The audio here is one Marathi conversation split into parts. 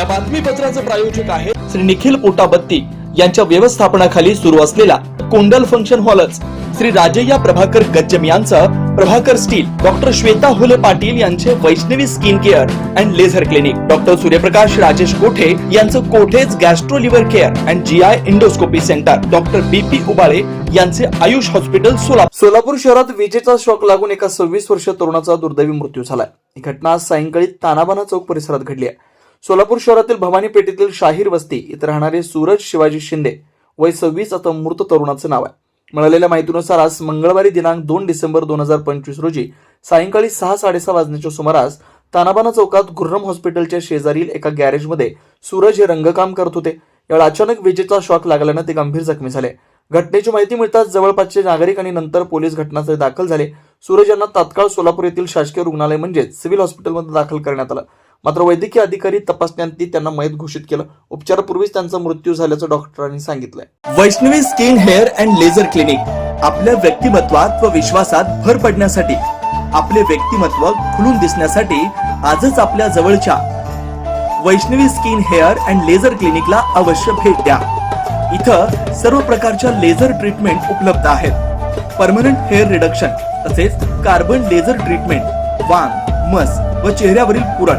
या बातमीपत्राचे प्रायोजक आहे श्री निखिल पोटाबत्ती यांच्या व्यवस्थापनाखाली सुरू असलेला कोंडल फंक्शन हॉलच. श्री राजय्या प्रभाकर गज्जम यांचं प्रभाकर स्टील डॉक्टर श्वेता हुले पाटील यांचे Vaishnavi skin care and laser clinic. Doctor Suryaprakash Rajesh Kothe यांचं Kothe's gastro liver care and G I endoscopy centre. Doctor B P Ubale यांचे आयुष हॉस्पिटल सोलापूर. सोलापूर शहरात विजेचा शॉक लागून एका सव्वीस वर्ष तरुणाचा दुर्दैवी मृत्यू झालाय. ही घटना सायंकाळी तानाबाना चौक परिसरात घडली आहे. सोलापूर शहरातील भवानी पेठेतील शाहीर वस्ती इथं राहणारे सूरज शिवाजी शिंदे वय सव्वीस आता मृत तरुणाचं नाव आहे. मिळालेल्या माहितीनुसार आज मंगळवारी दिनांक दोन डिसेंबर दोन हजार पंचवीस रोजी सायंकाळी सहा साडेसहा वाजण्याच्या सुमारास तानाबाना चौकात गुर्रम हॉस्पिटलच्या शेजारील एका गॅरेजमध्ये सूरज हे रंगकाम करत होते. यावेळी अचानक विजेचा शॉक लागल्यानं ते गंभीर जखमी झाले. घटनेची माहिती मिळताच जवळपासचे नागरिक आणि नंतर पोलीस घटनास्थळी दाखल झाले. सूरज यांना तात्काळ सोलापूर येथील शासकीय रुग्णालय म्हणजेच सिव्हिल हॉस्पिटलमध्ये दाखल करण्यात आलं. मात्र वैद्यकीय अधिकारी तपासण्यात त्यांना मयत घोषित केलं. उपचारापूर्वीच त्यांचा मृत्यू झाल्याचं डॉक्टरांनी सांगितलंय. Vaishnavi skin hair and laser clinic आपल्या व्यक्तिमत्वात व विश्वासात भर पडण्यासाठी आपले व्यक्तिमत्व खुलून दिसण्यासाठी आजच आपल्या जवळच्या Vaishnavi skin hair and laser क्लिनिकला अवश्य भेट द्या. इथं सर्व प्रकारच्या लेझर ट्रीटमेंट उपलब्ध आहेत. परमनंट हेअर रिडक्शन तसेच कार्बन लेझर ट्रीटमेंट वांग मस व चेहऱ्यावरील पुरण.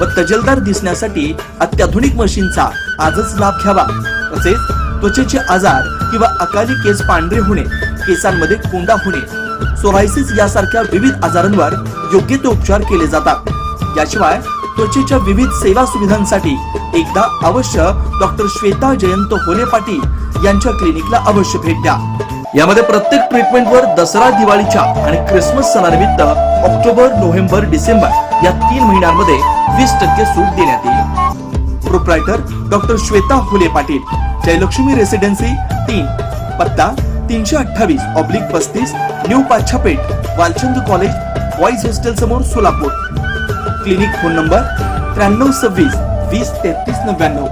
व तजेलदार दिसण्यासाठी अत्याधुनिक मशीनचा आजच लाभ घ्यावा. तसेच त्वचेचे आजार किंवा अकाली केस पांढरे होणे केसांमध्ये कोंडा होणे सोरायसिस यासारख्या विविध आजारांवर योग्य ते उपचार केले जातात. याशिवाय त्वचेच्या विविध सेवा सुविधांसाठी एकदा अवश्य डॉक्टर श्वेता जयंत होले पाटील यांच्या क्लिनिकला अवश्य भेट द्या. यामध्ये प्रत्येक ट्रीटमेंटवर दसरा दिवाळीच्या आणि क्रिसमस सणानिमित्त ऑक्टोबर नोव्हेंबर डिसेंबर या तीन महिन्यांमध्ये वीस टक्के सूट देण्यात येईल. Proprietor doctor Shweta Phule Patil Jayalakshmi residency तीन पत्ता तीनशे अठ्ठावीस ऑब्लिक पस्तीस new Pachhapeth Walchand college boys hostel समोर सोलापूर. क्लिनिक फोन नंबर त्र्याण्णव सव्वीस वीस तेहतीस नव्याण्णव.